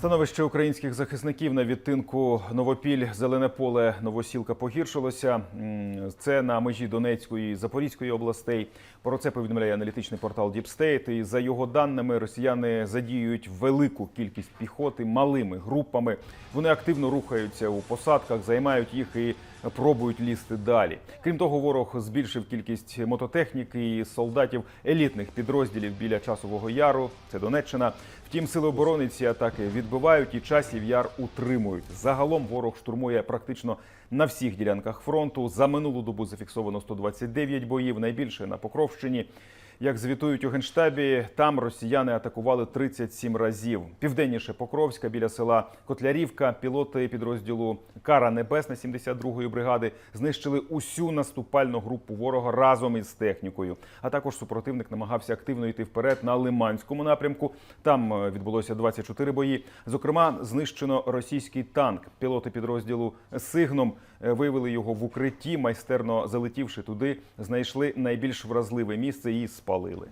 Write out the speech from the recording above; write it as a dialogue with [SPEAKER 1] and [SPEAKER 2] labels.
[SPEAKER 1] Становище українських захисників на відтинку Новопіль, Зелене поле, Новосілка погіршилося. Це на межі Донецької і Запорізької областей. Про це повідомляє аналітичний портал Deep І за його даними, росіяни задіюють велику кількість піхоти малими групами. Вони активно рухаються у посадках, займають їх і пробують лізти далі. Крім того, ворог збільшив кількість мототехніки і солдатів елітних підрозділів біля часового яру. Це Донеччина. Втім, сили оборони ці атаки відбивають і часів яр утримують. Загалом ворог штурмує практично на всіх ділянках фронту. За минулу добу зафіксовано 129 боїв, найбільше на Покровщині. Як звітують у генштабі, там росіяни атакували 37 разів. Південніше Покровська біля села Котлярівка. Пілоти підрозділу Кара Небесна 72-ї бригади знищили усю наступальну групу ворога разом із технікою. А також супротивник намагався активно йти вперед на Лиманському напрямку. Там е, відбулося 24 бої. Зокрема, знищено російський танк. Пілоти підрозділу Сигном е, виявили його в укритті. Майстерно залетівши туди, знайшли найбільш вразливе місце і спалили.